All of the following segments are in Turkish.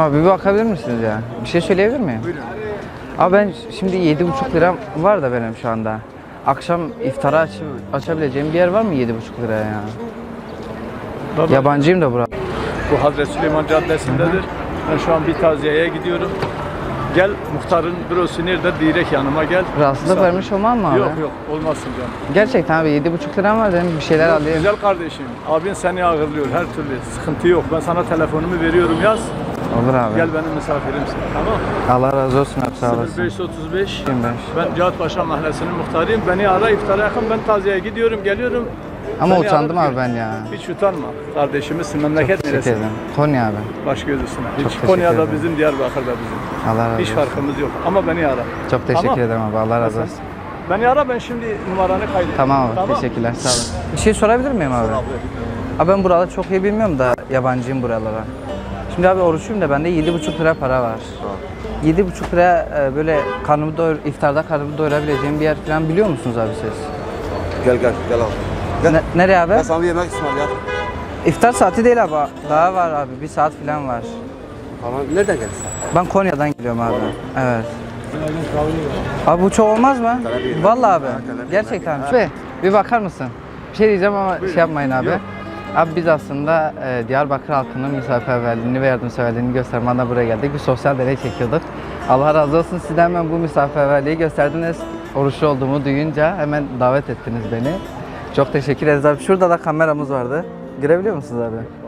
Abi bir bakabilir misiniz ya? Bir şey söyleyebilir miyim? Buyurun. Abi ben şimdi 7,5 liram var da benim şu anda. Akşam iftara aç, açabileceğim bir yer var mı 7,5 liraya ya? Baba, Yabancıyım da bura. bu Hazreti Süleyman Caddesi'ndedir. Ben şu an bir taziyeye gidiyorum. Gel muhtarın bürosu nerede? Direkt yanıma gel. Rahatsızlık Sağ- vermiş olmam mı abi? Yok yok olmazsın canım. Gerçekten abi 7,5 liram var dedim bir şeyler alayım. Güzel kardeşim. Abin seni ağırlıyor her türlü. Sıkıntı yok. Ben sana telefonumu veriyorum yaz. Olur abi. Gel benim misafirimsin. Tamam. Allah razı olsun abi sağ olasın. 0535 25. Ben Cihatpaşa Mahallesi'nin muhtarıyım. Beni ara iftara yakın. Ben taziyeye gidiyorum. Geliyorum. Ama Beni utandım abi ben ya. Hiç utanma. Kardeşimizsin. Memleket Teşekkür neresi? ederim. Konya abi. Baş gözüsün. Çok Hiç teşekkür Konya'da ederim. bizim, Diyarbakır'da bizim. Allah razı Hiç olsun. farkımız yok. Ama beni ara. Çok teşekkür Tamam. ederim abi. Allah razı olsun. Beni ara ben şimdi numaranı kaydedeyim. Tamam abi. Teşekkürler. Sağ olun. Bir şey sorabilir miyim abi? Abi ben buraları çok iyi bilmiyorum da yabancıyım buralara. Şimdi abi oruçluyum da bende 7,5 lira para var. 7,5 lira e, böyle karnımı doyur, iftarda karnımı doyurabileceğim bir yer falan biliyor musunuz abi siz? Gel gel gel abi. Gel. Ne- nereye abi? Ben sana bir yemek ısmarlayayım. İftar saati değil abi. Daha var abi. Bir saat falan var. Tamam. Nereden geldin sen? Ben Konya'dan geliyorum abi. Evet. Abi bu çok olmaz mı? Vallahi abi. Gerçekten. Ve bir bakar mısın? Bir şey diyeceğim ama şey yapmayın abi. Abi biz aslında e, Diyarbakır halkının misafirperverliğini ve yardımseverliğini göstermeye adına buraya geldik. Bir sosyal deney çekiyorduk. Allah razı olsun sizden hemen bu misafirperverliği gösterdiniz. Oruçlu olduğumu duyunca hemen davet ettiniz beni. Çok teşekkür ederiz abi. Şurada da kameramız vardı. Görebiliyor musunuz abi?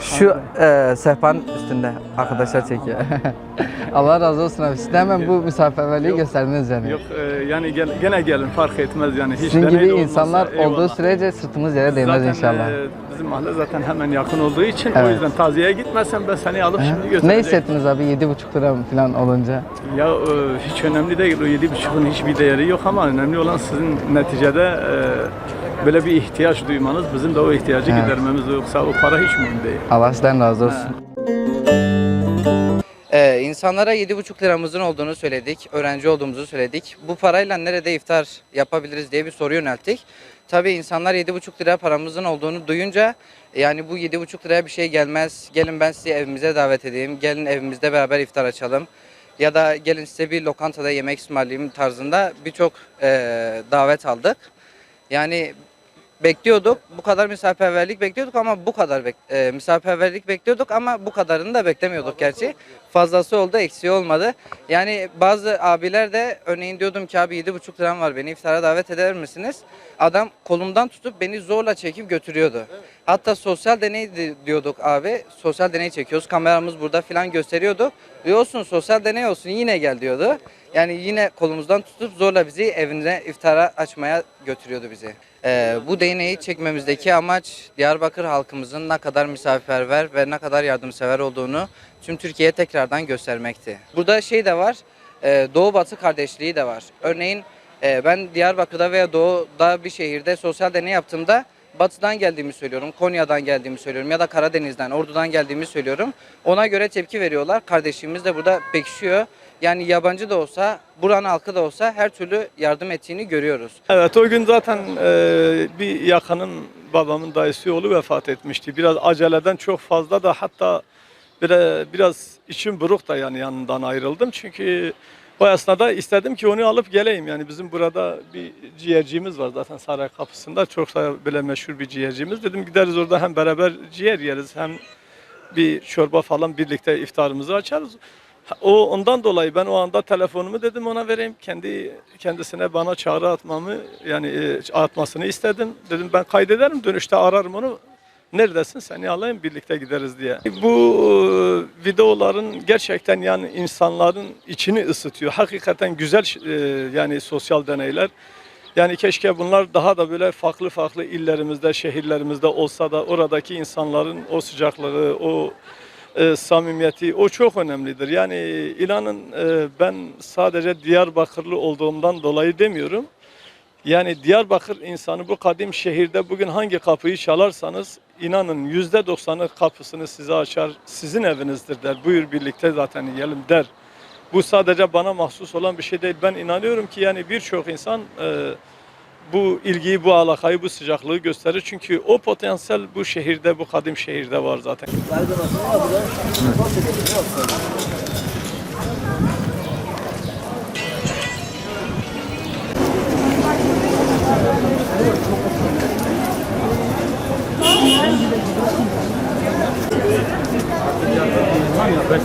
Şu e, sehpanın üstünde arkadaşlar çekiyor. Allah razı olsun abi. Siz de hemen bu misafirperverliği gösterdiniz yani. Yok e, yani gel, gene gelin fark etmez yani. Hiç Sizin gibi olmasa insanlar olduğu eyvallah. sürece sırtımız yere değmez Zaten, inşallah. e, bizim mahalle zaten hemen yakın olduğu için o Evet. yüzden taziyeye gitmezsen ben seni alıp şimdi ne götüreceğim. hissettiniz abi 7,5 lira falan olunca? Ya e, hiç önemli değil. O yedi buçukun hiçbir değeri yok ama önemli olan sizin neticede e, böyle bir ihtiyaç duymanız. Bizim de o ihtiyacı Evet. gidermemiz yoksa o para hiç mühim değil. Allah sizden razı olsun. Ee, insanlara 7,5 liramızın olduğunu söyledik, öğrenci olduğumuzu söyledik. Bu parayla nerede iftar yapabiliriz diye bir soru yönelttik. Tabii insanlar 7,5 lira paramızın olduğunu duyunca yani bu 7,5 liraya bir şey gelmez. Gelin ben sizi evimize davet edeyim. Gelin evimizde beraber iftar açalım. Ya da gelin size bir lokantada yemek ısmarlayayım tarzında birçok eee, davet aldık. Yani bekliyorduk. Bu kadar misafirperverlik bekliyorduk ama bu kadar bek e, misafirperverlik bekliyorduk ama bu kadarını da beklemiyorduk gerçi. Fazlası oldu, eksiği olmadı. Yani bazı abiler de örneğin diyordum ki abi 7,5 liram var beni iftara davet eder misiniz? Adam kolumdan tutup beni zorla çekip götürüyordu. Hatta sosyal deney di- diyorduk abi. Sosyal deney çekiyoruz. Kameramız burada filan gösteriyordu. Diyorsun sosyal deney olsun yine gel diyordu. Yani yine kolumuzdan tutup zorla bizi evine iftara açmaya götürüyordu bizi. Ee, bu deneyi çekmemizdeki amaç Diyarbakır halkımızın ne kadar misafirperver ve ne kadar yardımsever olduğunu tüm Türkiye'ye tekrardan göstermekti. Burada şey de var, e, Doğu Batı kardeşliği de var. Örneğin e, ben Diyarbakır'da veya Doğu'da bir şehirde sosyal deney yaptığımda Batı'dan geldiğimi söylüyorum, Konya'dan geldiğimi söylüyorum ya da Karadeniz'den, Ordu'dan geldiğimi söylüyorum. Ona göre tepki veriyorlar. Kardeşliğimiz de burada pekişiyor. Yani yabancı da olsa, buranın halkı da olsa her türlü yardım ettiğini görüyoruz. Evet o gün zaten e, bir yakının babamın dayısı oğlu vefat etmişti. Biraz aceleden çok fazla da hatta biraz, içim buruk da yani yanından ayrıldım. Çünkü o esnada istedim ki onu alıp geleyim. Yani bizim burada bir ciğercimiz var zaten saray kapısında. Çok da böyle meşhur bir ciğercimiz. Dedim gideriz orada hem beraber ciğer yeriz hem bir çorba falan birlikte iftarımızı açarız. O ondan dolayı ben o anda telefonumu dedim ona vereyim. Kendi kendisine bana çağrı atmamı yani e, atmasını istedim. Dedim ben kaydederim dönüşte ararım onu. Neredesin seni alayım birlikte gideriz diye. Bu e, videoların gerçekten yani insanların içini ısıtıyor. Hakikaten güzel e, yani sosyal deneyler. Yani keşke bunlar daha da böyle farklı farklı illerimizde, şehirlerimizde olsa da oradaki insanların o sıcaklığı, o e, samimiyeti o çok önemlidir. Yani inanın e, ben sadece Diyarbakırlı olduğumdan dolayı demiyorum. Yani Diyarbakır insanı bu kadim şehirde bugün hangi kapıyı çalarsanız inanın yüzde doksanı kapısını size açar. Sizin evinizdir der. Buyur birlikte zaten yiyelim der. Bu sadece bana mahsus olan bir şey değil. Ben inanıyorum ki yani birçok insan e, bu ilgiyi, bu alakayı, bu sıcaklığı gösterir. Çünkü o potansiyel bu şehirde, bu kadim şehirde var zaten. Belki